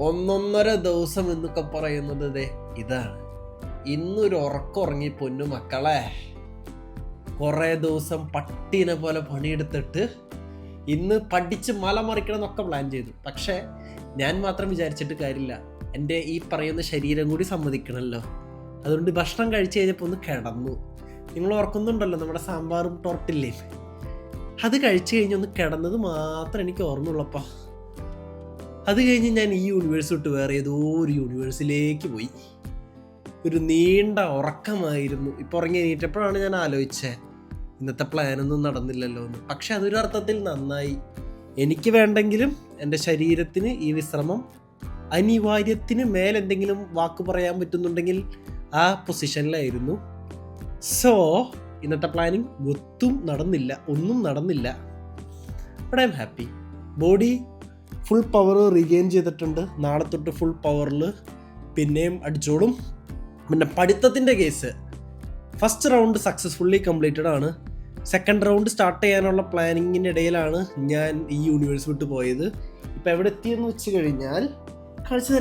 ഒന്നൊന്നര ദിവസം എന്നൊക്കെ പറയുന്നത് ദേ ഇതാണ്. ഇന്നൊരു ഉറക്കുറങ്ങി പൊന്നു മക്കളെ. കുറേ ദിവസം പട്ടീനെ പോലെ പണിയെടുത്തിട്ട് ഇന്ന് പഠിച്ച് മല മറിക്കണം എന്നൊക്കെ പ്ലാൻ ചെയ്തു. പക്ഷേ ഞാൻ മാത്രം വിചാരിച്ചിട്ട് കാര്യമില്ല. എന്റെ ഈ പറയുന്ന ശരീരം കൂടി സമ്മതിക്കണമല്ലോ അതുകൊണ്ട് ഭക്ഷണം കഴിച്ചു കഴിഞ്ഞപ്പോൾ ഒന്ന് കിടന്നു. നിങ്ങൾ ഓർക്കുന്നുണ്ടല്ലോ നമ്മുടെ സാമ്പാറും ടോർട്ടില്ലേ അത് കഴിച്ചു കഴിഞ്ഞൊന്ന് കിടന്നത് മാത്രം എനിക്ക് ഓർമ്മയുള്ളപ്പാ. അത് കഴിഞ്ഞ് ഞാൻ ഈ യൂണിവേഴ്സ് വിട്ട് വേറെ ഏതോ ഒരു യൂണിവേഴ്സിലേക്ക് പോയി. ഒരു നീണ്ട ഉറക്കമായിരുന്നു. ഇപ്പോൾ ഉറങ്ങി എണീറ്റപ്പോഴാണ് ഞാൻ ആലോചിച്ചത് ഇന്നത്തെ പ്ലാനൊന്നും നടന്നില്ലല്ലോ എന്ന്. പക്ഷെ അതൊരു അർത്ഥത്തിൽ നന്നായി. എനിക്ക് വേണ്ടെങ്കിലും എന്റെ ശരീരത്തിന് ഈ വിശ്രമം അനിവാര്യത്തിന് മേലെന്തെങ്കിലും വാക്ക് പറയാൻ പറ്റുന്നുണ്ടെങ്കിൽ ആ പൊസിഷനിലായിരുന്നു സോ ഇന്നത്തെ പ്ലാനിങ് ഒത്തും നടന്നില്ല ഒന്നും നടന്നില്ല. But I'm happy body full power regain ചെയ്തിട്ടുണ്ട്. നാളെ തൊട്ട് ഫുൾ പവറിൽ പിന്നെയും അടിച്ചോളും. പിന്നെ പഠിത്തത്തിന്റെ case first round successfully completed ആണ്. സെക്കൻഡ് റൗണ്ട് സ്റ്റാർട്ട് ചെയ്യാനുള്ള പ്ലാനിങ്ങിന്റെ ഇടയിലാണ് ഞാൻ ഈ യൂണിവേഴ്സ് വിട്ട് പോയത്. ഇപ്പം എവിടെ എത്തിയെന്ന് വെച്ച് കഴിഞ്ഞാൽ കാണിച്ചു തരാം.